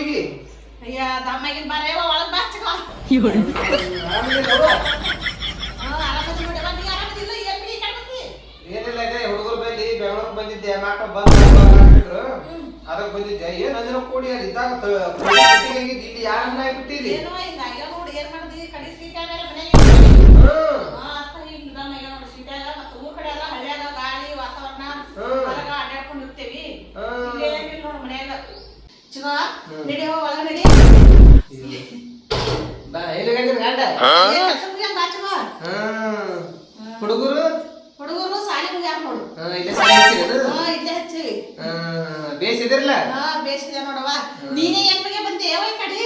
ಹುಡುಗಿ? ಅಯ್ಯ ತಮ್ಮಗಿನ ಬಾರೇ ಒಳಗ್ ಬಾಚಕ ಬಂದಿ ಏನಿಲ್ಲ ಇದೆ ಹುಡುಗರು ಬಲ್ಲಿ ಬೆಂಗಳೂರು ಬಂದಿದ್ದೆ ನಾಟ ಬಂದ್ರು ಅದಕ್ಕೆ ಬಂದಿದ್ದೆ. ಏನ್ ಅಂದಿನ ಕೂಡಿ ಅಲ್ಲಿ ಇದ್ದಾಗ ಇಲ್ಲಿ ಯಾರನ್ನ ಬಿಟ್ಟಿರಿ ಏನೋ ಚಿಗ ನಡಿಯೋ ಒಳಗ ನಡಿ. ಬಾ ಗಂಡ? ಹುಡುಗರು? ಹುಡುಗರು ಸಾಲಿ ಮುಗ್ಯಾರ ನೋಡು. ಇಲ್ಲೇ ಸಾಲಿ ಹಚ್ಚಿರೇನು? ಹಾ ಇಲ್ಲೇ ಹಚ್ಚಿವಿ. ಬೇಸಿದಿರಲ್ಲ ಹಾ ಬೇಸಿದೆ ನೀನೇ ಏನ್ ಬಗ್ಗೆ ಬಂದೆ? ಯಾವ ಕಡೆ.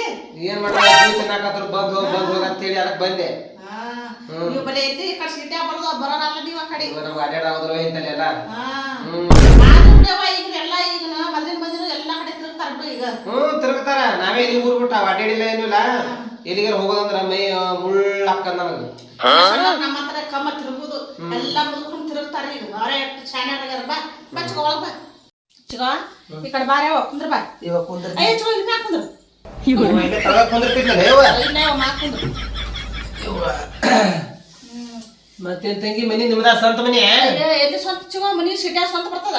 ಏನ್ ಮಾಡ ತಿನ್ನಾಕತ್ರ ಬಂದ್ ಹೋಗ್ ಅಂತೇಳಿ ಅದಕ್ಕೆ ಬಂದೆ. ನೀವು ಬಲೆ ಐತಿ ಕಡೆ ಸೀಟ್ಯಾಗ ಬರೋದು ಬರೋರಲ್ಲ ನೀವು ಆ ಕಡೆ. ನಮ್ಗೆ ಹಾ ಹ್ಮ್ ಆದ್ರೂ ಬಿಡವ್ವ ಈಗ ಎಲ್ಲ ಈಗ ಮಂದಿನ ಮಂದಿನ ಎಲ್ಲಾ ಕಡೆ ತಿರುಗ್ತಾರ ಬಿಡು ಈಗ ಹ್ಮ್ ತಿರುಗ್ತಾರ. ನಾವೇ ಇಲ್ಲಿ ಊರ್ ಬಿಟ್ಟ ಅಡ್ಡಾಡಿಲ್ಲ ಏನಿಲ್ಲ. ಎಲ್ಲಿಗಾರ ಹೋಗೋದಂದ್ರ ಮೈ ಮುಳ್ಳಕ್ಕ ನನಗ ನಮ್ಮ ಹತ್ರ ಕಮ್ಮ ತಿರುಗುದು. ಎಲ್ಲ ಮುದ್ಕೊಂಡು ತಿರುಗ್ತಾರ ಈಗ. ಅವರೇ ಶಾನ್ಯಾರ ಬಾ. ಬಾ ಚಿಗ ಬಾ. ಚಿಗ ಈ ಕಡೆ ಬಾರ ಕುಂದ್ರ ಬಾ. ಇವಾಗ ಕುಂದ್ರ. ಅಯ್ಯ ಚಿಗ ಇಲ್ಲಿ ಮ್ಯಾಕ್ ಕುಂದ್ರ. ಇಲ್ಲ ಮತ್ತೇನ್ ತಂಗಿ ಮನಿ ನಿಮ್ದ ಸ್ವಂತ ಮನಿ? ಎಲ್ಲಿ ಸ್ವಂತ ಚಿಗ ಮನಿ ಸಿಟ್ಯಾ ಸ್ವಂತ ಬರ್ತದ?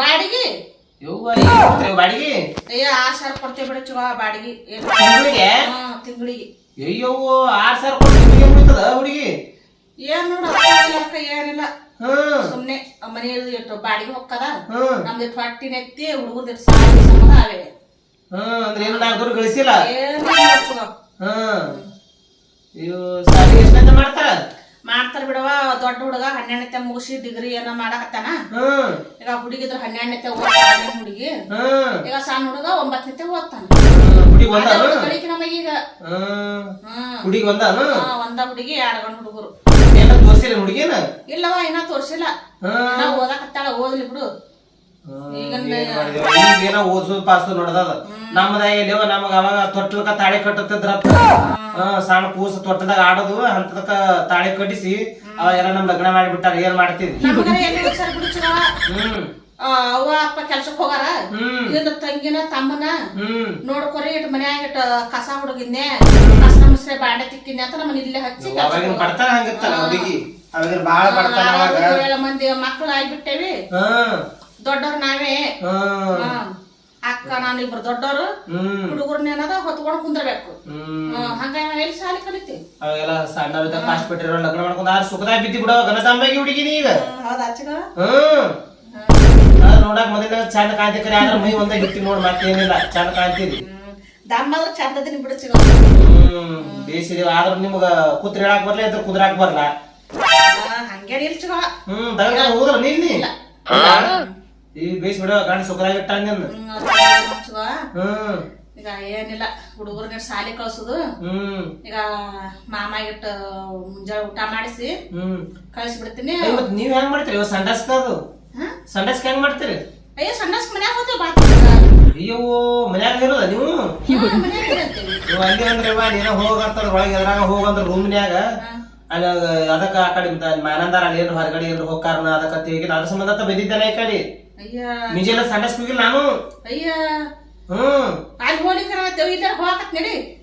ಬಾಡಿಗೆ? ಏನ್ ಬಾಡಿಗೆ? ಅಯ್ಯ ಆರ್ ಸಾವಿರ ಕೊಡ್ತೇವೆ ಬಿಡು ಬಾಡಿಗೆ. ತಿಂಗಳಿಗೆ? ಹಾ ತಿಂಗಳಿಗೆ. ಅಯ್ಯವ್ವ ಆರ್ ಸಾವಿರ ಕೊಡ್ತೀವಿ ಬಿಡ್ತದ ಹುಡುಗಿ? ಏನ್ ನೋಡ ಏನಿಲ್ಲ. ಸುಮ್ನೆ ಮನೆ ಇಟ್ಟು ಬಾಡಿಗೆ ಹೋಗ್ತದ? ನಮ್ದು ಹೊಟ್ಟಿ ನೆತ್ತಿ ಹುಡುಗರ್ದು ಸಾಲಿ ಸಂಬಂಧ ಅವೆ ಅಂದ್ರೆ ಏನು ನಾಲ್ಕು ದುಡ್ಡು ಗಳಿಸಿಲ್ಲ ಹ್ಮ್ ಅಯ್ಯೋ ಸಾಲಿ ಎಷ್ಟಂತ ಮಾಡ್ತಾರ? ಮಾಡ್ತಾರ ಬಿಡವ ದೊಡ್ಡ ಹುಡುಗ ಹನ್ನೆರಡನೇ ಮುಗಿಸಿ ಡಿಗ್ರಿ ಏನೋ ಮಾಡಕತ್ತಾನ. ಈಗ ಹುಡುಗಿದ್ರ ಹನ್ನೆರಡನೇ ಹುಡುಗಿ. ಈಗ ಸಣ್ಣ ಹುಡುಗ ಒಂಬತ್ತನೇ ಓದ್ತಾನ. ಹುಡುಗಿ ಹುಡುಗಿ ಒಂದ ಹುಡುಗಿ ಎರಡು ಗಂಡು ಹುಡುಗರು. ಇಲ್ಲವಾ ತೋರ್ಸಿಲ್ಲ ಹುಡುಗಿನ? ಇಲ್ಲವ ಇನ್ನ ತೋರ್ಸಿಲ್ಲ. ಓದಾಕತ್ತಾಳ ಓದ್ಲಿ ಬಿಡು. ಈಗೇನೋ ಓದ್ಸೋದು ಪಾಸು ನಮ್ದ ನಮ್ಮದ ಎಲ್ಲಿವ ನಮಗ ಅವಾಗ ತೊಟ್ಲಕ ತಾಳಿ ಕಟ್ಟತ್ತಿದ್ರ ಸಣ್ಣ ಕೂಸ ತೊಟ್ಟದಾಗ ಆಡೋದು ಅಂತದಕ್ಕ ತಾಳಿ ಕಟ್ಟಿಸಿ ಅವಾಗೆಲ್ಲ ನಮ್ ಲಗ್ನ ಮಾಡಿಬಿಟ್ಟಾರ ಏನ್ ಮಾಡ್ತೀವಿ. ಹ್ಮ್. ಅವ್ವ ಅಪ್ಪ ಕೆಲ್ಸಕ್ ಹೋಗಾರ? ಹ್ಮ್. ಇವ್ನ ತಂಗಿನ ತಮ್ಮನ ಹ್ಮ್. ನೋಡ್ಕೊರಿ ಇಟ್ ಮನ್ಯಾಗ ಇಟ್ ಕಸ ಹುಡುಗಿದ್ನೆ. ಕಸ ಮುಸ್ರೆ ಬಾಂಡೆ ತಿಕ್ಕಿದ್ನೆ ಅಂತ ನಮ್ಮನ್ನ ಇಲ್ಲೇ ಹಚ್ಚಿ ಕೆಲ್ಸಕ್ ಅವಾಗಿನ ಹೋಗಾರ. ಬಡತನ ಹುಡುಗಿ. ಅವಾಗಿನ ಬಾಳ ಅವಾಗ. ಮಂದಿ ಮಕ್ಳು ಆಗ್ಬಿಟ್ಟೇವಿ. ದೊಡ್ಡವ್ರು ನಾವೇ. ಅಕ್ಕ ನಾನು ಇಬ್ರು ದೊಡ್ಡವ್ರು ಹುಡುಗರ್ನ ಏನದ ಹೊತ್ಕೊಂಡು ಕುಂದ್ರಬೇಕು. ಹಂಗ ಎಲ್ಲಿ ಸಾಲಿ ಕಲಿತಿ ಅವಾಗೆಲ್ಲ ಸಣ್ಣ ಕಾಸ್ಟ್ ಬಿಟ್ಟಿರೋ ಲಗ್ನ ಮಾಡ್ಕೊಂಡು ಆರ್ ಸುಖದಾಗ ಬಿದ್ದಿ ಬಿಡೋ ಗನತಾಂಬಾಗಿ ಹುಡುಗಿನಿ ಈಗ ಹೌದಾ ಚಿಗ ಹ್ಮ್. ಅದ್ ನೋಡಕ್ ಮೊದಲ ಚಂದ ಕಾಣ್ತಿಕ್ರಿ ಆದ್ರ ಮೈ ಒಂದ ಹಿಟ್ಟಿ ನೋಡ್ ಮತ್ತೇನಿಲ್ಲ ಚಂದ ಕಾಣ್ತೀರಿ. ದಮ್ಮಾದ್ರ ಚಂದದಿನ ಬಿಡು ಚಿಗ ಹ್ಮ್. ಬೇಸಿದೀವಿ ಆದ್ರ ನಿಮ್ಗ ಕೂತ್ರಿ ಹೇಳಕ್ ಬರ್ಲ ಇದ್ರ ಕುದ್ರಾಕ್ ಬರ್ಲ? ಹಂಗೇನ್ ಇಲ್ ಚಿಗ ಹ್ಮ್ ಹೋದ್ರ ನಿಲ್ಲಿ ಇಲ್ಲ. ಈ ಬೇಸ್ ಬಿಡ ಗಂಡ ಸುಖದಾಗ ಇಟ್ಟ ನಿನ್ನ ಹ್ಮ್, ಈಗ ಏನಿಲ್ಲ ಹುಡುಗರ್ಗೆ ಶಾಲೆ ಕಳ್ಸುದು. ಹ್ಮ್. ಈಗ ಮಾಮ ಇಟ್ಟ ಮುಂಜಾನೆ ಊಟ ಮಾಡಿಸಿ ಹ್ಮ್. ಕಳ್ಸಿ ಬಿಡ್ತೀನಿ ಇವತ್ತು ನೀವ್ ಹೆಂಗ್ ಮಾಡ್ತೀರಿ? ಇವ ಸಂಡಾಸ್ಕ ಅದು. ಸಂಡಸ್ಕ ಹೆಂಗ್ ಮಾಡ್ತೀರಿ? ಅಯ್ಯೋ ಸಂಡಸ್ಕ ಮನ್ಯಾಗ ಹೋಗ್ತೇವೆ ಬಾ ಅಯ್ಯೋ ಮನ್ಯಾಗ ಇರೋದ ನೀವು? ಅಲ್ಲಿ ಅಂದ್ರೆ ನೀನ ಹೋಗಂತಂದ್ರ ಒಳಗೆ ಎದ್ರಾಗ ಹೋಗಂದ್ರ ರೂಮ್ನ್ಯಾಗ ಅಲ್ಲಿ ಅದಕ್ಕ ಆ ಕಡೆ ಮಾನಂದಾರ ಅಲ್ಲಿ ಹೊರಗಡೆ ಏನ್ರ ಹೋಗ್ಕಾರನ ಅದಕ್ಕೆ ಅದ್ರ ಸಂಬಂಧ ಬಂದಿದ್ದಾನೆ ಈ ಕಡೆ. ಅಯ್ಯ. ಸಂಡಸ್ ಹೋಗಿಲ್ಲ ನಾನು? ಅಯ್ಯ. ಹ್ಮ್. ಅಲ್ಲಿ ಹೋಲಿಕರ ಇಲ್ಲ ಹೋಗತ್ ನಡಿ.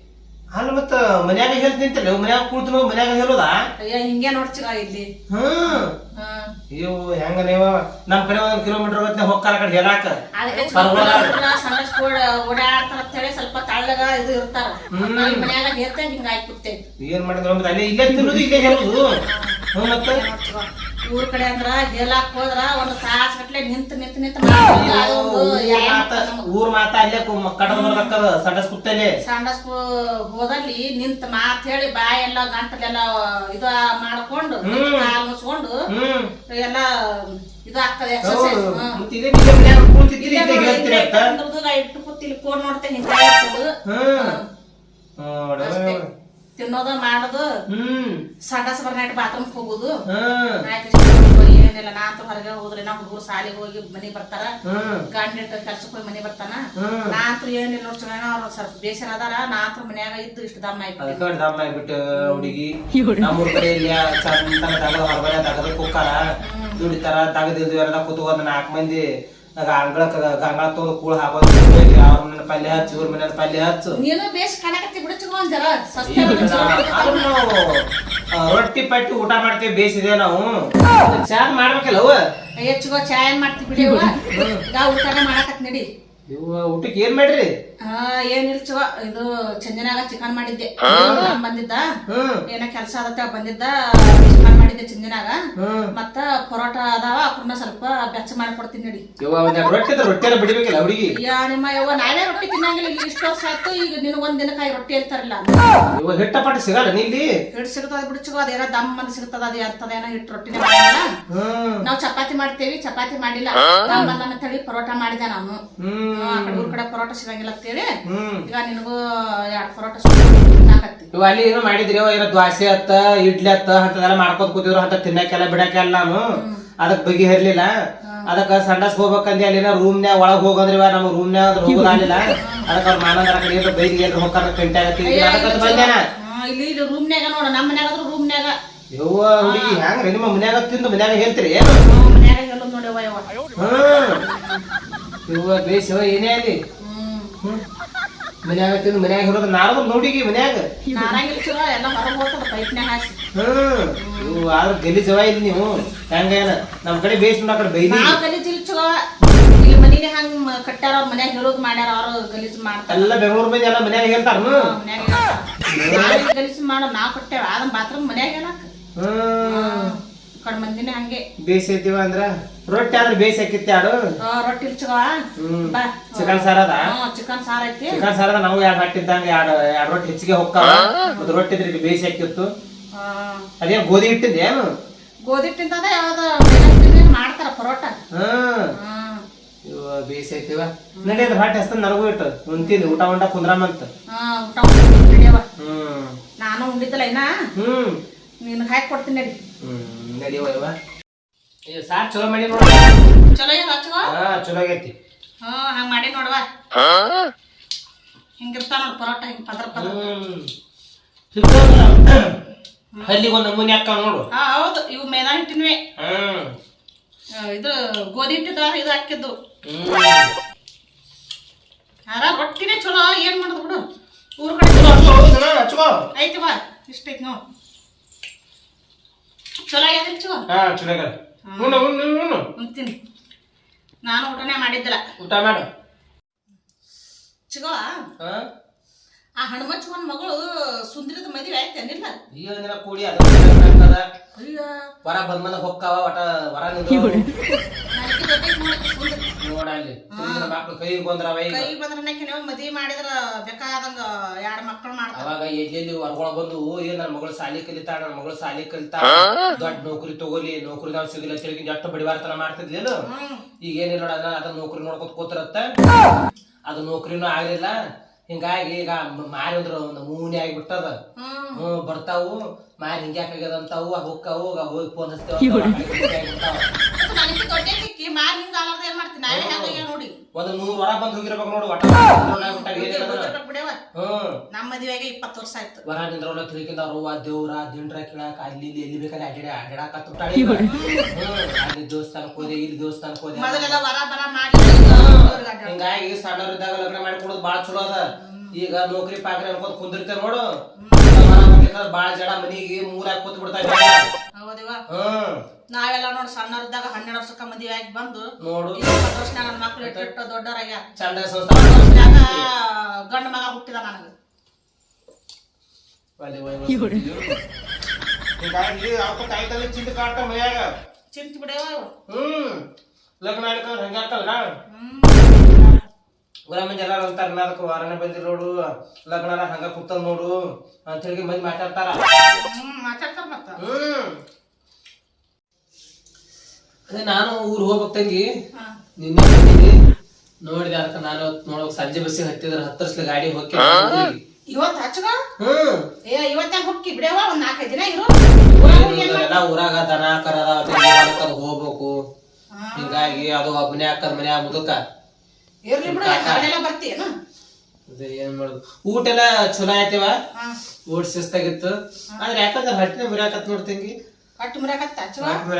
ಅಲ್ಲ ಮತ್ತ ಮನ್ಯಾಗ ಹೇಳ್ತಿಂತಲ್ಲ ಮನ್ಯಾಗ ಕೂತು ಮನ್ಯಾಗ ಹೇಳೋದ? ಅಯ್ಯ ಹಿಂಗೆ ನೋಡ್ಚಿಗ ಇಲ್ಲಿ. ಹ್ಮ್. ಅಯ್ಯೋ ಹೆಂಗ ನೀವ ನಮ್ ಕಡೆ ಒಂದ್ ಕಿಲೋಮೀಟರ್ ಹೋಗ್ತಾರ ಆ ಕಡೆ ಹೇಳಾಕ. ಸಂಡಸ್ ಓಡಾಡ್ತಾರ ಅಂತ ಹೇಳಿ ಸ್ವಲ್ಪ ತಳ್ಳಗ ಇದು ಇರ್ತಾರ. ಮನ್ಯಾಗ ಹೇರ್ತ ಹಿಂಗ ಕೂತೇವಿ ಏನ್ ಮಾಡಿದ್ರೆ ಅಲ್ಲೇ ಇಲ್ಲೇ ತಿನ್ನೋದು ಇಲ್ಲೇ ಹೇಳುದು. ಹ್ಮ್ ಮತ್ತೆ? ಊರ್ ಕಡೆ ಅಂದ್ರ ಜೇಲಾಕ್ ಹೋದ್ರ ಒಂದ್ ತಾಸ್ ಗಟ್ಲೆ ನಿಂತ ನಿಂತ ನಿಂತ ಊರ್ ಮಾತ ಅಲ್ಲೇ ಕಡದ್ ಬರ್ಬೇಕದ ಸಂಡಸ್ ಕುತ್ತಲ್ಲಿ ಸಂಡಸ್ ಹೋದಲ್ಲಿ ನಿಂತ ಮಾತ್ ಹೇಳಿ ಬಾಯಿ ಎಲ್ಲ ಗಂಟಲೆಲ್ಲ ಇದು ಮಾಡ್ಕೊಂಡು ಕಾಲ್ ಮುಚ್ಕೊಂಡು ಹ್ಮ್. ಎಲ್ಲ ಇದು ಆಗ್ತದೆ ಎಕ್ಸರ್ಸೈಸ್ ಇಟ್ಟು ಕೂತಿಲ್ ಫೋನ್ ನೋಡ್ತೇನೆ. ತಿನ್ನೋದು ಮಾಡೋದು ಹ್ಮ್. ಸಂಡಸ್ ಬರ್ನೈಟ್ ಬಾತ್ರೂಮ್ ಹೋಗುದು. ಏನಿಲ್ಲ ನಾ ಅಂತ ಹೊರಗೆ ಹೋದ್ರೆ ನಾ ಹುಡುಗರು ಶಾಲೆಗೆ ಹೋಗಿ ಮನೆ ಬರ್ತಾರ. ಹ್ಮ್ ಗಂಡ ಕೆಲ್ಸಕ್ಕೆ ಹೋಗಿ ಮನೆ ಬರ್ತಾನ. ನಾತ್ರ ನಾ ಅಂತೂ ಏನಿಲ್ಲ ಚೆನ್ನಾಗ ಅವ್ರ ಸ್ವಲ್ಪ ಬೇಸರ ಅದಾರ. ನಾತ್ರ ಅಂತೂ ಮನ್ಯಾಗ ಇದ್ದು ಇಷ್ಟು ದಮ್ಮ ಆಯ್ತು ದಮ್ಮ ಆಗ್ಬಿಟ್ಟು ಹುಡುಗಿ. ನಮ್ಮೂರ್ ಕಡೆ ಇಲ್ಲಿ ಚಂದ ತಗದ ಹೊರಗಡೆ ತಗದ ಕುಕ್ಕಾರ. ದುಡಿತಾರ ತಗದಿದ್ದು ಎಲ್ಲ ಕೂತ್ಕೊಂಡ್ ನಾಲ್ಕು ಮಂದಿ. ಅಂಗಳಕ್ಕ ಗಂಗಾಳ ತೊಗೊಂಡು ಕೂಳ ಹಾಕೋದು ಅವ್ರ ಮನೆ ಪಲ್ಯ ಹಚ್ಚು ಇವ್ರ ಮನೆ ಪಲ್ಯ ಹಚ್ಚು. ನೀನು ಬೇಸ್ ಕಾಣಕತ್ತಿ ಬಿಡು ಚಿಗೋ ಒಂದ್ ಜರ ನಾವು ರೊಟ್ಟಿ ಪಟ್ಟಿ ಊಟ ಮಾಡ್ತೀವಿ ಬೇಸಿದೆ ನಾವು. ಚಾ ಮಾಡ್ಬೇಕಲ್ಲ ಅವ ಅಯ್ಯ ಚಿಗೋ ಚಾ ಏನ್ ಮಾಡ್ತೀವಿ ಬಿಡಿ ಈಗ ಊಟನೇ ಮಾಡಕತ್ ನಡಿ. ಇವ ಊಟಕ್ಕೆ ಏನ್ ಮಾಡ್ರಿ? ಹಾ ಏನಿಲ್ಲ ಚಿಗೋ ಇದು ಚಂಜನಾಗ ಚಿಕನ್ ಮಾಡಿದ್ದೆ. ಬಂದಿದ್ದ? ಏನ ಕೆಲ್ಸ ಆದತ್ತ ಬಂದಿದ್ದ ಚಿಕನ್ ಮಾಡಿದ್ದೆ ಚಂಜನಾಗ ಮತ್ತ ಪರೋಟ ಅದಾವ ಅವ್ರನ್ನ ಸ್ವಲ್ಪ ಬೆಚ್ಚ ಮಾಡ್ಕೊಡ್ತೀನಿ ನೋಡಿ. ಇವ ಒಂದ್ ರೊಟ್ಟಿ ಇದ್ರೆ ಎಲ್ಲ ಹುಡುಗಿ? ಅಯ್ಯ ನಿಮ್ಮ ಯವ್ವ ನಾನೇ ರೊಟ್ಟಿ ತಿನ್ನಂಗಿಲ್ಲ ಈಗ ಇಷ್ಟು ವರ್ಷ ಆಯ್ತು ಈಗ ನಿನ್ ಒಂದ್ ದಿನಕ್ಕಾಗಿ ರೊಟ್ಟಿ ಹೇಳ್ತಾರಲ್ಲ ಇವ ಹಿಟ್ಟ ಪಟ್ಟ ಸಿಗಲ್ಲ ನೀ ಇಲ್ಲಿ ಹಿಟ್ಟು ಸಿಗ್ತದ ಬಿಡ್ಚು ಅದೇನೋ ದಮ್ ಅಂತ ಸಿಗ್ತದ ಅದು ಅಂತದ ಏನೋ ಹಿಟ್ಟು ರೊಟ್ಟಿನೇ ಮಾಡಿಲ್ಲ ಹ್ಮ್ ನಾವ್ ಚಪಾತಿ ಮಾಡ್ತೇವಿ ಚಪಾತಿ ಮಾಡಿಲ್ಲ. ಅಂತ ಹೇಳಿ ಪರೋಟ ಮಾಡಿದೆ ನಾನು. ಆ ಕಡೆ ಊರ್ ಕಡೆ ಪರೋಟ ಸಿಗಂಗಿಲ್ಲ ಅಂತೇಳಿ ಹ್ಮ್. ಈಗ ನಿನಗೂ ಎರಡ್ ಪರೋಟ ಹಾಕತ್ತಿ ಇವ ಅಲ್ಲಿ ಏನು ಮಾಡಿದ್ರಿ ಇರೋ ಏನೋ ದ್ವಾಸೆ ಅತ್ತ ಇಡ್ಲಿ ಅತ್ತ ಅಂತದೆಲ್ಲ ಮಾಡ್ಕೊತ ಕೂತಿದ್ರು ಅಂತ ತಿನ್ನಕ್ಕೆಲ್ಲ ಬಿಡಕ್ಕೆಲ್ಲ ನಾನು. ಅದಕ್ ಬಗೆ ಹರ್ಲಿಲ್ಲ ಅದಕ್ಕ ಸಂಡಸ್ ಹೋಗ್ಬೇಕಂದಿ ಅಲ್ಲಿನ ರೂಮ್ನ್ಯಾಗ ಒಳಗ್ ಹೋಗಂದ್ರಿ ಇವ ನಮ್ಮ ರೂಮ್ನ್ಯಾಗ ಹೋಗಲಿಲ್ಲ ಅದಕ್ಕ ಅವ್ರ ಮಾನಂದ್ರ ಕಡೆ ಏನೋ ಬೈದಿಗೆ ಎಲ್ರು ಹೋಗ್ತಾರ ಕಂಟೆ ಆಗತ್ತಿ ಅದಕ್ಕ ಬಂದೇನ ಹಾ, ಇಲ್ಲಿ ಇಲ್ಲಿ ರೂಮ್ನ್ಯಾಗ ನೋಡ ನಮ್ಮ ಮನ್ಯಾಗ ಆದ್ರೂ ರೂಮ್ನ್ಯಾಗ ಯವ್ವ ಹುಡುಗಿ ಹ್ಯಾಂಗ್ರಿ ನಿಮ್ಮ ಮನ್ಯಾಗ ತಿಂದು ಮನ್ಯಾಗ ಹೇಳ್ತೀರಿ? ಮನ್ಯಾಗ ಹೇಳೋದ್ ಯವ್ವ ಯವ್ವ. ಹ್ಮ್. ಇವ ಬೇಸ್ ಇವ ಏನೇ ಅಲ್ಲಿ? ಮನ್ಯಾಗ ತಿಂದು ಮನ್ಯಾಗ ಹೇಳೋದು ನಾರದ ನೋಡಿಗಿ ಮನ್ಯಾಗ. ಚಲೋ ಎಲ್ಲ ಹೊರಗೆ ಹೋಗ್ತದ ಪೈಪ್ನ್ಯಾಗ ಹಾಕಿ. ಹ್ಮ್. ಆದ್ರ ಗಲೀಜವ ಇಲ್ಲಿ ನೀವು. ಹೆಂಗೇನ ನಮ್ ಕಡೆ ಬೇಸ್ ನೋಡ ಕಡೆ ಬೈದಿ ನಾವ್ ಚಲೋ. ಇಲ್ಲಿ ಹಂಗ್ ಕಟ್ಟ್ಯಾರ ಅವ್ರ ಮನ್ಯಾಗ ಹೇಳೋದ್ ಮಾಡ್ಯಾರ ಅವ್ರು ಗಲೀಜ್ ಮಾಡ್ತಾರ. ಎಲ್ಲ ಬೆಂಗಳೂರು ಮಂದಿ ಎಲ್ಲ ಮನ್ಯಾಗ ಹೇಳ್ತಾರ ಮನ್ಯಾಗ ಗಲೀಜ್ ಮಾಡೋ ನಾ ಕೊಟ್ಟೇವ ಅದನ್ನ ಬಾತ್ರೂಮ್ ಮನ್ಯಾಗ ಹ್ಮ್. ಮಂದಿನೇ ಹಂಗೆ. ಬೇಯಿಸಿದ್ದೀವ ಅಂದ್ರ ರೊಟ್ಟಿ ಆದ್ರೆ ಬೇಸ್ ಹಾಕಿತ್ತೆ ಆ, ರೊಟ್ಟಿ ಹ್ಮ್. ಬಾ. ಚಿಕನ್ ಸಾರ ಅದ? ಚಿಕನ್ ಸಾರು ಐತಿ. ಚಿಕನ್ ಸಾರದ ನಾವು ಎರಡು ಹಟ್ಟಿದ್ದಂಗ ಎರಡು ಎರಡು ರೊಟ್ಟಿ ಹೆಚ್ಚಿಗೆ ಹೋಗ್ತಾವ ಅದು ರೊಟ್ಟಿ ಇದ್ರೆ ಇಲ್ಲಿ ಬೇಸ್ ಹಾಕಿತ್ತು ಆ, ಅದೇನ್ ಗೋಧಿ ಹಿಟ್ಟಿದ್ದೆ ಏನು? ಗೋಧಿ ಹಿಟ್ಟಿಂದ ಯಾವ್ದು ಮಾಡ್ತಾರ ಪರೋಟ. ಹ್ಮ್ ಹ್ಮ್ ಇವ ಹೊಟ್ಟೆ ನನಗೂ ಇಟ್ಟು ಊಟ ಉಂಡ ಕುಂದ್ರಮಂತ ಹಾ ಊಟ ಮಾಡ್ಕೊಂಡ್ ನಡಿಯವ್ವ. ಹ್ಮ್. ನಾನು ಉಂಡಿದ್ದಲ್ಲ ಇನ್ನ? ಹ್ಮ್. ನಿನ್ ಹಾಕಿ ಕೊಡ್ತೀನಿ ನಡಿ. ಹ್ಮ್. ನಡಿಯವ ಇವ ಇದು ಸಾರ್ ಚಲೋ ಮಾಡಿ ನೋಡ. ಚಲೋ ಏನು ಹಚ್ಚುವ ಹಾ ಚಲೋ ಆಗೈತಿ. ಹಾ ಹಂಗ್ ಮಾಡಿ ನೋಡುವ. ಹಿಂಗಿರ್ತಾವ ನೋಡಿ ಪರೋಟ ಹಿಂಗ್ ಪದ್ರ ಪದ್ರ. ಹಲ್ಲಿಗೆ ಒಂದು ನಮೂನಿ ಹಾಕ ನೋಡು. ಹಾ ಹೌದು ಇವು ಮೇನಾ ಹಿಟ್ಟಿನ್ವೆ. ಹ್ಮ್. ಇದು ಗೋಧಿ ಹಿಟ್ಟಿದ ಇದು ಹಾಕಿದ್ದು. ಆರ ರೊಟ್ಟಿನೇ ಚಲೋ ಏನ್ ಮಾಡೋದು ಬಿಡು. ಊರ್ ಕಡೆ ಚಲೋ. ಐತಿ ಬಾ ಇಷ್ಟ ಐತಿ ನೋಡ್. ಚಲೋ ಆಗೈತಿ ಚಲೋ? ಹಾ ಚಲೋ ಆಗ್ಯಾದ. ಉಣ್ಣು, ಉಣ್ಣು, ಉಣ್ಣು. ಉಣ್ತೀನಿ. ನಾನು ಊಟನೇ ಮಾಡಿದ್ದಲ್ಲ. ಊಟ ಮಾಡು. ಚಿಗೋ ಹಾ? ಆ ಹನುಮಚ್ಚವನ್ ಮಗಳು ಸುಂದರದ ಮದುವೆ ಆಯ್ತೇನಿಲ್ಲ ಏನಿಲ್ಲ ಕೂಡಿ ಅದು. ಅಯ್ಯ. ವರ ಬಂದ್ ಬಂದ ಹೊಕ್ಕಾವ ಒಟ ವರ ಈಗೇನಿಲ್ಲ ನನಗೆ ದೊಡ್ಡೈತ್ ನೋಡಕ್ಕೆ ಸುಂದ್ರ. ನೋಡ ಅಲ್ಲಿ ತಿರುಗಿನ ಮಕ್ಳು ಕೈಗೆ ಬಂದ್ರವ ಈಗ. ಕೈ ಬಂದ್ರನಕ್ಕೆ ನೀವು ಮದುವೆ ಮಾಡಿದ್ರ ಬೇಕಾದಂಗ ಎರಡ್ ಮಕ್ಕಳು ಮಾಡ್ತಾರ. ಅವಾಗ ಎಲ್ಲೆಲ್ಲಿ ಹೊರಗೊಳ ಬಂದು ಏ ನನ್ನ ಮಗಳು ಸಾಲಿ ಕಲಿತಾಳ ನನ್ನ ಮಗಳು ಸಾಲಿ ಕಲಿತಾ ದೊಡ್ಡ ನೌಕರಿ ತಗೋಲಿ ನೌಕರಿ ನಾವ್ ಸಿಗಲಿ ತಿರುಗಿ ಎಷ್ಟು ಬಡಿವಾರ್ತನ ಮಾಡ್ತಿದ್ಲೇನು ಈಗ ಏನಿಲ್ಲ ನೋಡ ಅದನ್ನ ಅದನ್ನ ನೌಕರಿ ನೋಡ್ಕೊತ ಕೂತಿರತ್ತ. ಅದು ನೌಕರಿನೂ ಆಗ್ಲಿಲ್ಲ. ಹಿಂಗಾಗಿ ಈಗ ಮಾರಿ ಅಂದ್ರ ಒಂದು ಮೂನಿ ಆಗಿಬಿಟ್ಟದ. ಹ್ಮ್. ಹ್ಮ್ ಬರ್ತಾವು ಮಾರಿ ಹಿಂಗ್ಯಾಕಾಗ್ಯದ ಅಂತಾವು ಹೋಗ್ತಾವು ಹೋಗಿ ಫೋನ್ ಹಚ್ತೇವ ಮಾರಿ ಹಿಂಗ ಏನ್ ಮಾಡ್ತೀನಿ ಒಂದ್ ನೂರ್ ವರ ಬಂದ್ ಹೋಗಿರ್ಬೇಕು ನೋಡು ಒಟ್ಟ ನಮ್ಮ ಮದುವೆಗೆ ಇಪ್ಪತ್ತು ವರ್ಷ ಆಯ್ತು. ವರ ನಿಂದ್ರವಲ್ಲ ತಿಳ್ಕಿಂದ ಅವ್ರವ್ವ ದೇವ್ರ ದಿಂಡ್ರ ಕಿಳಾಕ ಅಲ್ಲಿ ಇಲ್ಲಿ ಎಲ್ಲಿ ಅಡ್ಡಾಡ ತುಟ್ಟಾಡಿ ಅಲ್ಲಿ ದೇವಸ್ಥಾನಕ್ ಹೋದೆ ಇಲ್ಲಿ ದೇವಸ್ಥಾನಕ್ ಹೋದೆ. ಮೊದಲೆಲ್ಲ ವರ ಬರ ಮಾಡಿ ಅವ್ರಿಗೆ ಅಡ್ಡ- ಹಿಂಗಾಗಿ ಸಣ್ಣವ್ರಿದ್ದಾಗ ಲಗ್ನ ಮಾಡಿ ಕೊಡೋದು ಬಾಳ ಚಲೋ ಅದ. ಈಗ ನೌಕರಿ ಪಾಕ್ರಿ ಅನ್ಕೊಂಡ್ ಕುಂದಿರ್ತೇವೆ ನೋಡು. ಬಾಳ ಜಡ ಮನಿಗೆ ಮೂರಾಕ್ ಕೂತ್ ಬಿಡ್ತಾ ಹೌದಿವ ಹ್ಮ್ ನಾವೆಲ್ಲ ನೋಡಿ ಸಣ್ಣವ್ರದಾಗ ಹನ್ನೆರಡು ವರ್ಷಕ್ಕ ಮದುವೆ ಆಗಿ ಬಂದು ನೋಡು. ಇಪ್ಪತ್ತು ವರ್ಷನಾಗ ನನ್ನ ಮಕ್ಳು ಇಟ್ಟು ಇಟ್ಟು ದೊಡ್ಡವರಾಗ್ಯಾರ ಚಂಡ ಸಂಸ್ಥೆ ಗಂಡ ಮಗ ಹುಟ್ಟಿದ ನನಗೆ. ಹಿಂಗಾಗಿ ಅವ್ಕ ತಾಯಿ ತಂದೆ ಚಿಂತೆ ಕಾಡ್ತಾವ ಮನ್ಯಾಗ. ಚಿಂತ ಬಿಡವ ಹ್ಮ್. ಲಗ್ನ ಆಡ್ಕೊಂಡ್ ಹಂಗಾಗ್ತಲ್ಲ ಹ್ಮ್. ಊರ ಮಂದಿ ಎಲ್ಲಾರು ಅಂತಾರ ಅದಕ್ಕೆ ವಾರನೆ ಬಂದಿರ್ ನೋಡು. ಲಗ್ನ ಹಂಗ ಕೂತ ನೋಡು. ಅಂತ ಹೇಳಿ ಮಂದಿ ಮಾತಾಡ್ತಾರ. ಹ್ಮ್ ಮಾತಾಡ್ತಾರ ಮತ್ತ. ಹ್ಮ್. ಅದೇ ನಾನು ಊರ್ ಹೋಗ್ಬೇಕು ತಂಗಿ ಹಾ. ನಿನ್ನೆ ಬಂದಿನಿ. ನೋಡಿದೆ ಅದಕ್ಕೆ ನಾನು ನೋಡ್ಬೇಕು. ಸಂಜೆ ಬಸ್ಸಿಗೆ ಹತ್ತಿದ್ರ ಹತ್ತರ್ಸ್ಲಿ ಗಾಡಿ ಹೋಗಿ ಇವತ್ತು ಹಚ್ಚಗ ಹ್ಮ್. ಏ ಇವತ್ತಾಗ ಹೊಕ್ಕಿ ಬಿಡವ ಒಂದ್ ನಾಲ್ಕೈದು ದಿನ ಇರು. ಎಲ್ಲ ಊರಾಗ ದನ ಹೊಲಕ್ಕದ್ ಹೋಗ್ಬೇಕು. ಹಿಂಗಾಗಿ ಅದು ಒಬ್ಬನೇ ಹಾಕದ್ ಮನೆ ಮುದುಕ ಇರ್ಲಿ ಬಿಡು ನಾವೆಲ್ಲ ಬರ್ತೀಯೇನು ಅದೇ ಏನ್ ಮಾಡುದು. ಊಟ ಎಲ್ಲ ಚಲೋ ಆಯ್ತೇವ? ಹಾ. ಊಟ ಶಿಸ್ತಾಗಿತ್ತು. ಆದ್ರೆ ಯಾಕಂದ್ರೆ ಹಟ್ಟಿನ ಬರಾಕತ್ ನೋಡ್ತಂಗಿ. ಮುರಿಯಾಕತ್ತ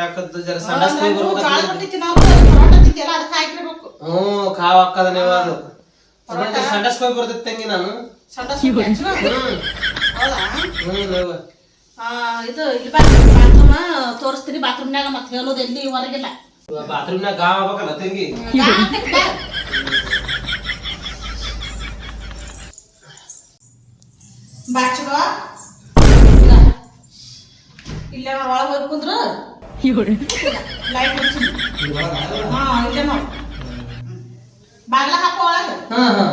ಹಾಕದ್ದು ಜರ ಸಣ್ಣ ಅದಕ್ಕೆ ಹಾಕಿರ್ಬೇಕು ಕಾವ್ ಹಾಕದ ನೀವು ಅದು ಬರ್ತೈತೆ ತಂಗಿ ನಾನು. ಹೌದಾ? ನೀವು ಇದು ಇಲ್ಲಿ ಬಾತ್ರೂಮ್ ತೋರಿಸ್ತೀನಿ ಬಾತ್ರೂಮ್ನಾಗ ಮತ್ತೆ ಹೇಳೋದು ಎಲ್ಲಿ ಹೊರಗಿಲ್ಲ. ಬಾತ್ರೂಮ್ನಾಗ ಗಾವ್ ಆಗ್ಬೇಕಲ್ಲ ತಂಗಿ? ಬಾಚುಗ ಇಲ್ಲೇ ನೋಡ್ ಒಳಗೆ ಹೋಗಿ ಕುಂದ್ರು. ಲೈಟ್ ಹಾ ಇಲ್ಲೇ ಬಾಗ್ಲ ಹಾಕೋ ಒಳಗೆ. ಹಾ ಹಾ.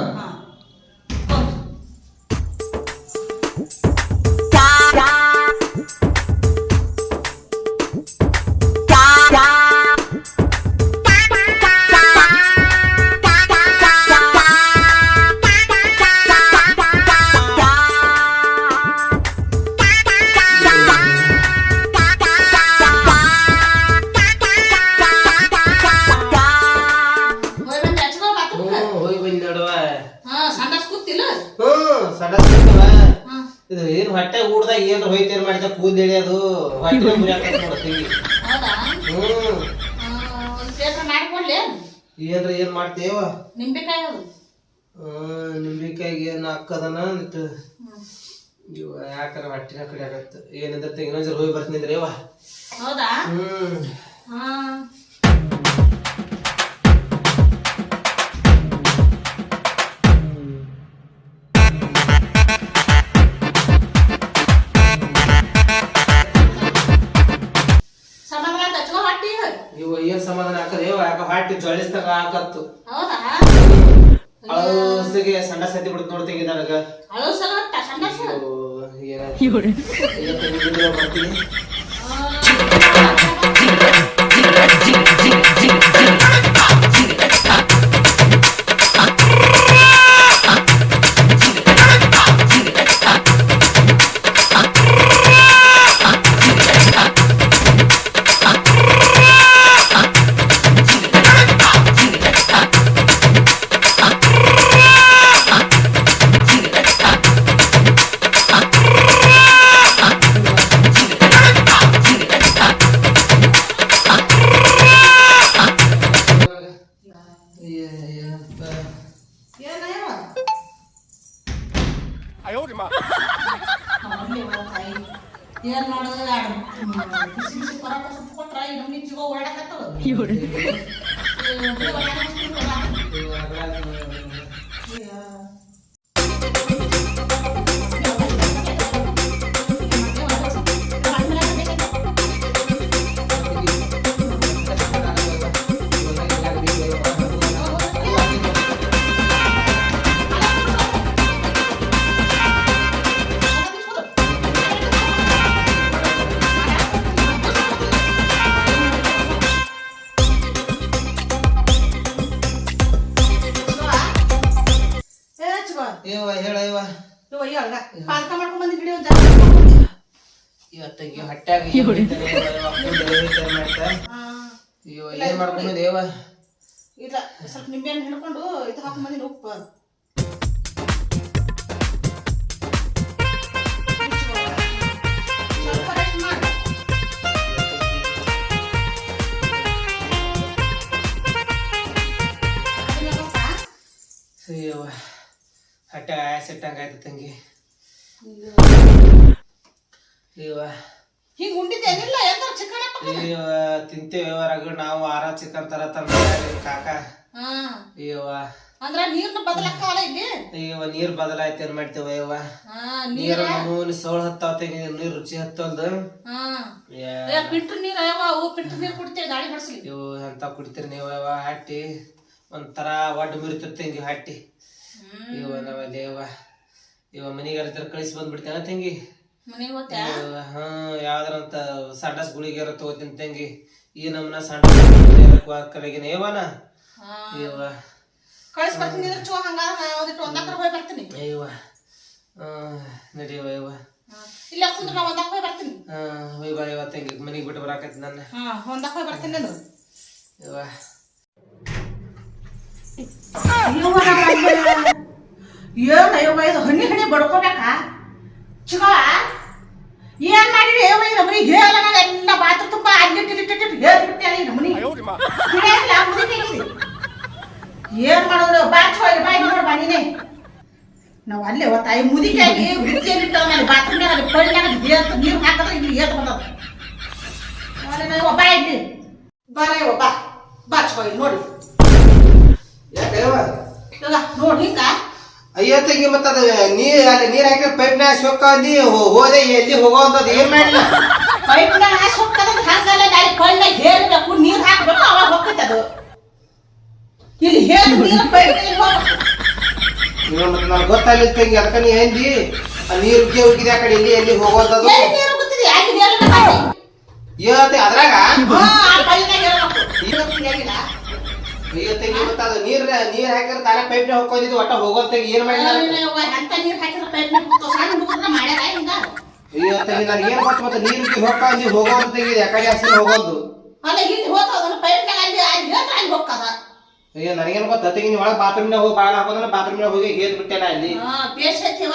ಹೋಯ್ತೇನ್ ಮಾಡಿದ ಕೂದ್ ಎಳಿಯೋದು ಹೊಟ್ಟೆ ಮುರಿಯಾಕತ್ ನೋಡ ತಂಗಿ ಹೌದಾ? ಹ್ಮ್. ಒಂದು ಸೇತ್ರ ಮಾಡಿಕೊಡ್ಲಿ ಏನ್ರ ಏನ್ ಮಾಡ್ತೀವ ನಿಂಬೆಕಾಯಿ ಅದು? ನಿಂಬಿಕಾಯಿಗೆ ಏನ್ ಇವ ಯಾಕರ ಹೊಟ್ಟಿನ ಕಡೆ ಆಗತ್ತ ಏನಂದ್ರೆ ತೆಂಗಿನ ಜರ್ ಹೋಗಿ ಬರ್ತೀನಿ ಹೌದಾ? ಹ್ಮ್. ಹಾ ಏನ- ನಮ್ನಿ ಜೀವ ಓಡಾಕತ್ತವ. ಏ, ಒಬ್ರೇ ಓಡಾಡ್ತಿರ್ತಾರ. ಅಯ್ಯ. ಹೇಳ ಇವ. ಮಾಡ್ಕೊಂಡ್ ಬಂದ್ ಗಿಡಿ ಇವತ್ತಿಗೆ ಇವ. ಏನ್ ಮಾಡ್ಕೊಂಡ್ ಇಲ್ಲ ಸ್ವಲ್ಪ ನಿಂಬೆಹಣ್ಣು ಹಿಡ್ಕೊಂಡು ಇದು ಹಾಕೊಂಡ್ ಬಂದಿನಿ ಉಪ್ಪು. ಹೊಟ್ಯಾಗ ಆಯಾಸ ಇಟ್ಟಂಗ ಆಯ್ತು ತಂಗಿ. ಇವ. ಹಿಂಗ್ ಉಂಡಿದ್ದೇನಿಲ್ಲ ಎಂತ ಚಿಕನ್ ಇವ ತಿಂತೇವೆ ರಗಡ್ ನಾವು ಆರ ಚಿಕನ್ ತರ ತಂದ ಕಾಕ. ಇವ. ಅಂದ್ರ ನೀರ್ನ ಬದಲಾಕವಲ್ಲ ಇಲ್ಲಿ? ಇವ ನೀರ್ ಬದಲಾಯ್ತು ಏನ್ ಮಾಡ್ತೇವ ಇವ? ನೀರ್ ನೀರ? ನಮೂನಿ ಸೋಳ್ ಹತ್ತಾವ ತಂಗಿ ನೀರ್ ರುಚಿ ಹತ್ತಲ್ದು. ನೀರ್ ಅವು ನೀರು ನೀರ್ ಕುಡಿತೇವೆ ಗಾಳಿ ಹೊಡ್ಸ್ಲಿ. ಇವು ಎಂತ ಕುಡಿತೀರಿ ನೀವು ಇವ? ಹಟ್ಟಿ ಒಂಥರ ಒಡ್ಡ ಮುರಿತೈತೆ ತಂಗಿ ಹಟ್ಟಿ. ಹ್ಮ್ ನಮ್ಮ ದೇವ ಇವ ಮನಿಗಾರ ತರ ಕಳಿಸಿ ಬಂದ್ಬಿಡ್ತೇನ ತಂಗಿ. ಇವ, ಹಾ ಯಾವ್ದಾರ ಅಂತ ಸಂಡಸ್ ಗುಳಿಗೆ ತಗೋತೀನಿ ತಂಗಿ. ಈ ನಮ್ಮನ ಸಂಡ ಕಡೆಗಿನ. ಇವನ ಹಾ. ಇವ ಕಳಿಸ್ ಬರ್ತೀನಿ ಚೋ ಹಂಗಾರ ಒಂದಿಟ್ಟು ಒಂದಾಕರ ಹೋಗಿ ಬರ್ತೀನಿ. ಇವ ನಡಿಯವ ಇವ ಹಾ. ಇಲ್ಲ ಕುಂದ್ರ ನಾ ಒಂದಾಕ ಹೋಗಿ ಬರ್ತೀನಿ. ಹಾ ಹೋಯ್ ಬಾ ಇವ ತಂಗಿ ಮನಿಗೆ ಬಿಟ್ಟು ಬರಾಕತ್ತಿ ನನ್ನ. ಹಾ ಹೋಗಿ ಬರ್ತೀನಿ ನಾನು. ಇವ ಏನು ಅಯ್ಯವ್ವ ಇದು ಹಣ್ಣಿ ಹಣ್ಣಿ ಬಡ್ಕೋಬೇಕಾ? ಚಿಗ ಏನ್ ಮಾಡಿರಿ ಏವ ಈ ನಮ್ಮನಿ ಹೇಳ ಎಲ್ಲ ಬಾತ್ರ ತುಂಬ ಅಲ್ಲಿಟ್ಟು ಇಟ್ಟಿಟ್ಟು ಹೇಳ್ಬಿಟ್ಟೆ ಈ ಏನ್ ಮಾಡೋದು? ಬಾಚ್ ಹೋಗಿ ಬಾಯಿ ನೋಡ್ ಬಾ ನೀನೆ. ನಾವು ಅಲ್ಲೇ ಈ ಮುದಿಕಾಗಿ ಇಟ್ಟವ ಅಲ್ಲಿ ಬಾತ್ರೂಮ್ನಾಗ ಅಲ್ಲಿ ಪಳ್ಳ್ಯಾಗ ಏತ್ ನೀರು ಹಾಕಿದ್ರೆ ಇಲ್ಲಿ ಏತ್ ಬಂದದ. ಇಲ್ಲಿ. ಬರ ಒಬ್ಬ ಬಾಚ್ ಹೋಗಿ ನೋಡಿ. ಅಯ್ಯೋ ತಂಗಿ ಮತ್ತ ಅದ ನೀರ್ ಅಲ್ಲಿ ನೀರ್ ಹಾಕಿ ಪೈಪ್ನ್ಯಾಗ ಸೊಕ್ಕ ಅಂದಿ ಹೋದೆ ಎಲ್ಲಿ ಹೋಗೋ ಅಂತದ್ ಏನ್ ಮಾಡ್ಲಿ? ಪೈಪ್ನಾಗ ಹಾಕಿ ಹೋಗ್ತದ ಹಂಗಲ್ಲ ಹೇರ್ಬೇಕು ನೀರು ಹಾಕ್ಬೇಕು ಅವಾಗ ಹೋಗ್ತೈತೆ ಅದು. ಇಲ್ಲಿ ಹೇರ್ ನೀರು ಗೊತ್ತಾಗ್ಲಿಲ್ಲ ತಂಗಿ ಅದಕ್ಕ ನೀ ಆ ನೀರ್ ಆ ಕಡೆ ಇಲ್ಲಿ ಎಲ್ಲಿ ಹೋಗೋ ಎಲ್ಲಿ ನೀರು ಗೊತ್ತಿದೆ ಅಲ್ಲಿ ಹೇರ್ಬೇಕು ಇವತ್ತೆ ಅದ್ರಾಗ ಹಾ ಆ ಪೈಪ್ನಾಗ ಹೇರ್ಬೇಕು ನೀರು ತಿಳಿಯಾಗಿಲ್ಲ ಅಯ್ಯೋ ತಂಗಿ ಮತ್ತ ಅದು ನೀರ್ ನೀರ್ ಹಾಕಿದ್ರೆ ತಾನೇ ಪೈಪ್ನ್ಯಾಗ ಹೋಗೋದಿದ್ದು ಒಟ್ಟ ಹೋಗೋದ್ ತಂಗಿ ಏನ್ ಮಾಡಿಲ್ಲ ಅಂತ ನೀರು ಹಾಕಿದ್ರೆ ಪೈಪ್ ಮಾಡ್ಯಾರ ಹಿಂಗ ತಂಗಿ ನನಗೆ ಏನ್ ಹೋಗ್ತಾ ಅಂದಿ ಹೋಗೋದು ತಂಗಿ ಆ ಕಡೆ ಹೋಗೋದು ಅಲ್ಲ ಇಲ್ಲಿ ಪೈಪ್ನಾಗ ಅಲ್ಲಿ ಅಲ್ಲಿ ಹೋಗ್ತದ ಅಯ್ಯೋ ನನಗೇನ್ ಗೊತ್ತ ತಂಗಿ ನೀ ಒಳಗೆ ಬಾತ್ರೂಮ್ನಾಗ ಹೋಗಿ ಬಾಳ ಹಾಕೋದ್ರೆ ಬಾತ್ರೂಮ್ನಾಗ ಹೋಗಿ ಹೇದ್ ಬಿಟ್ಟೆ ನಾ ಅಲ್ಲಿ ಹಾ ಬೇಸ್ ಐತಿವ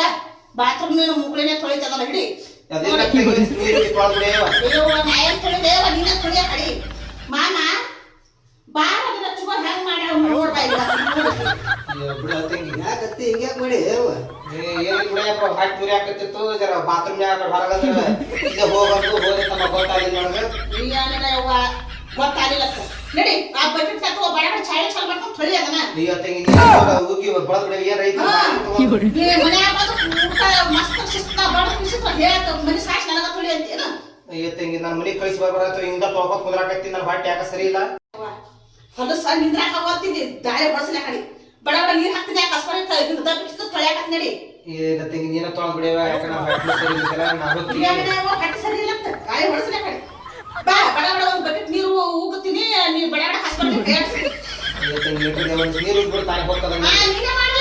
ಬಾತ್ರೂಮ್ ನೀನು ಮುಗುಳಿನೇ ತೊಳಿತದಲ್ಲ ಹಿಡಿ ಅದೇನ ತಂಗಿ ನೀರ್ ಉಗ್ಗಿ ತೊಳ್ದ್ ಬಿಡೇವ. ಅಯ್ಯೋ ನಾ ಏನ್ ತೊಳಿದೇವ ನೀನ ಬಾರ ಅದನ್ನ ಚುಗೋ ಮಾಡಿ ಇಲ್ಲ ಯಾಕತ್ತಿ ಮಾಡಿ ಏನ್ ಬಿಡಪ್ಪ ಹಾಕತ್ತಿತ್ತು? ಜರ ಹೊರಗಂದ್ರೆ ಹೋಗಂದು ಹೋದೆ ತಮ್ಮ ಗೊತ್ತಾಗಿಲ್ಲ ನನಗೆ. ಯವ್ವ ನಡಿ ಆ ಬಕೆಟ್ ಚಾಯ್ ಚಾಲ್ ಮಾಡ್ಕೊಂಡು ತೊಳಿ ಅದನ್ನ. ಅಯ್ಯೋ ತಂಗಿ ನೀರ್ ಉಗ್ಗಿ ಬಳದ್ ಬಿಡ ಏನ್ ರೈತ ಹಾ. ನೀ ಮನ್ಯಾಗ ಬಂದು ಊಟ ಮಸ್ತ್ ಶಿಸ್ತ ಬಡ ಶಿಸ್ತ ಹೇಳ್ತ ಮನಿ ಸಾಕ್ಷಿ ನನಗ ತೊಳಿ ಅಂತೇನು ಅಯ್ಯೋ ತಂಗಿ ನನ್ನ ಮನೆಗೆ ಕಳಿಸಿ ಬರ್ಬಾರತ್ತು ಹಿಂಗ ತೊಳ್ಕೊತ್ ಕುದ್ರಾಕತ್ತಿ ನನ್ನ ಹೊಟ್ಟೆ ಯಾಕ ಸರಿ ಇಲ್ಲ? ಹೊಲಸ ನಿಂದ್ರಾಕ ಹೋಗ್ತಿದ್ದಿ ದಾಳಿ ಹೊಡ್ಸಲ ಕಡಿ. ಬಡ ಬಡ ನೀರ್ ಹಾಕ್ತಿದ್ದೆ ಕಸ್ಬರಿ ಇದು ದಬ್ಬಿಟ್ಟು ತೊಳ್ಯಾಕತ್ ನಡಿ. ಈಗ ತಂಗಿ ನೀನ ತೊಳ್ದ್ ಬಿಡೇವ ಹೊಟ್ಟೆ ಸರಿ ಇಲ್ಲ ನಾವು ಹೊಟ್ಟೆ ಇಲ್ಲ ಬಾ ಬಡ ಬಡ ಒಂದು ಬಕೆಟ್ ನೀರು ಉಗುತ್ತೀನಿ ನೀ ಬಡ ಬಡ ತಂಗಿ ನೀರು ತಾಯಿ ಹೋಗ್ತದ ನೀನೇ ಮಾಡಲ್ಲ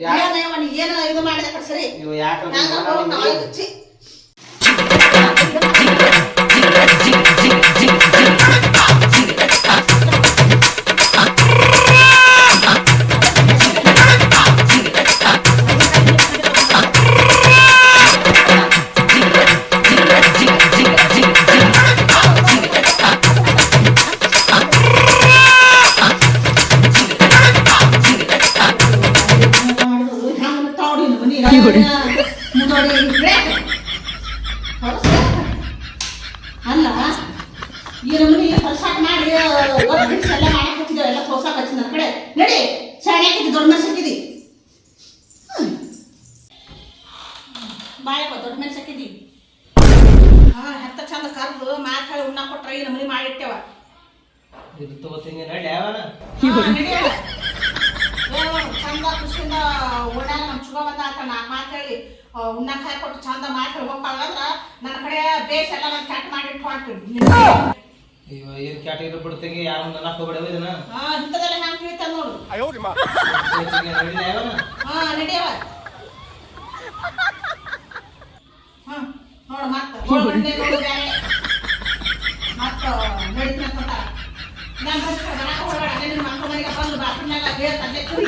ಯಾಕೆ ಏನ ಇದು ಮಾಡಿದೆ ಸರಿ? ಇವ ಯಾಕೆ ನಾನು ಹೋಗ್ತಾ ಛೀ. ಹ್ಯಾಂಗ ತೌಡಿ ಮನಿ ಮುಂದೋಡಿ ಬ್ರೇಕ್ ಅಲ್ಲ ಈ ನಮೂನಿ ಹೊಸಾಕ್ ಮಾಡಿ ಒಬ್ಬ ಬಿಡ್ಸ್ ಎಲ್ಲ ಮಾಡಕ್ ಹಚ್ಚಿದ್ದೇವೆ ಎಲ್ಲ ಹೊಸಾಕ್ ಹಚ್ಚಿದ ನನ್ನ ಕಡೆ ನಡಿ ಶಾಣೆ ಹಾಕಿದ್ದಿ ದೊಡ್ಡ ಮೆಣಸು ಹಾಕಿದಿ ಬಾಯಪ್ಪ ದೊಡ್ಡ ಮೆಣಸು ಹಾಕಿದ್ದಿ ಹಾ ಹೆತ್ತ ಚಂದ ಕರ್ದು ಮಾತ್ ಹೇಳಿ ಉಣ್ಣಾಕ್ ಕೊಟ್ರ ಈ ನಮೂನಿ ಮಾಡಿಟ್ಟೆವ ಇದು ತಗೋತೀನಿ ನಡಿ ಯಾವನ ಹಾ, ನಡಿಯವ್ವ. ಏನೋ ಚಂದ ಖುಷಿಯಿಂದ ಓಡಾಡ ನಮ್ ಚುಗ ಬಂದ ಅಂತ ಹೇಳಿ ಉಣ್ಣಾಕ ಹಾಕೊಟ್ಟು ಚಂದ ಮಾಡಿ ಹೋಗ್ಬಾರ್ದಂದ್ರ ನನ್ನ ಕಡೆ ಬೇಸ್ ಎಲ್ಲ ನಾನು ಕ್ಯಾಟ್ ಮಾಡಿ ಇವ ಏನ್ ಯಾರು ನನ್ನ ಹೋಗ್ಬಿಡವ ಇದನ್ನ? ಹಾ ಇಂಥದೆಲ್ಲ ನೋಡು. ಹಾ ನಡಿಯವ ಹಾ ನೋಡು ಮತ್ತ ನೋಡು ಬಂಡೆ ನೋಡು ಬ್ಯಾರೆ ಮತ್ತ ನಡಿತೀನಿ ಅಂತ ನಾನು ಬರಕ ಹೋಗ್ಬೇಡ ನಿನ್ನ ಮಕ್ಕಳ ಮನೆಗೆ ಬಂದು ಬಾತ್ರೂಮ್ನಾಗ ಹೇಳ್ತಂದೆ ಕುಡಿ